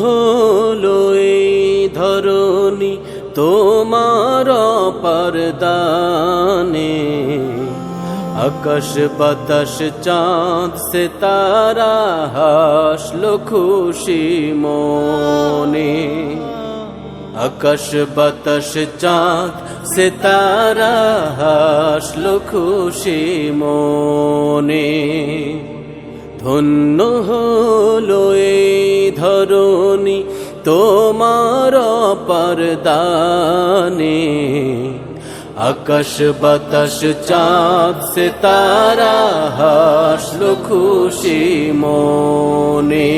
হলো এই ধরণী তোমার পরদানে আকাশ বাতাস, চাঁদ সে তারা হাসলো খুশি মনে। আকাশ বাতাস, চাঁদ সে তারা হাসলো খুশি মনে। ধন্য হলো ধরণী তোমার পরদানে। আকাশ বাতাস চাঁদ সে তারা হাসলো খুশি মনে।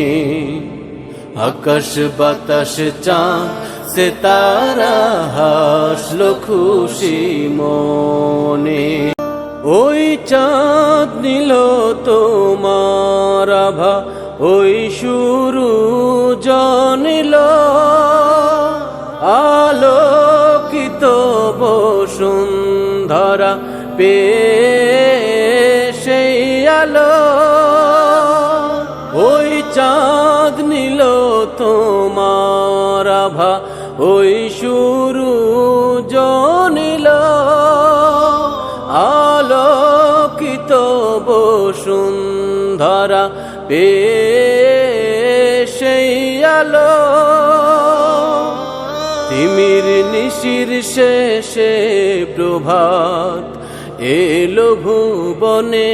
আকাশ বাতাস চাঁদ সে তারা হাসলো খুশি মনে। ওই চাঁদ নিল তোমার আভা ওই শুরু জনিল আলোকিত বসুন্ধরা পে সেই আলো। ওই চাঁদ নিল তোমার আভা, ওই শুরু জনিল আলোকিত বসুন্ধরা পে সেই আলো তিমির নিশির শেষে প্রভাত এলো ভুবনে।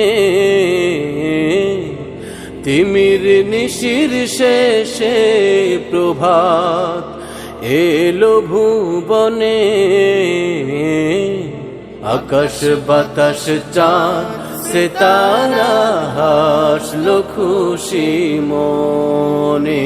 তিমির নিশির শেষে প্রভাত এলো ভুবনে। আকাশ বাতাস চাঁদ সে তারা হাসলো খুশি মনে।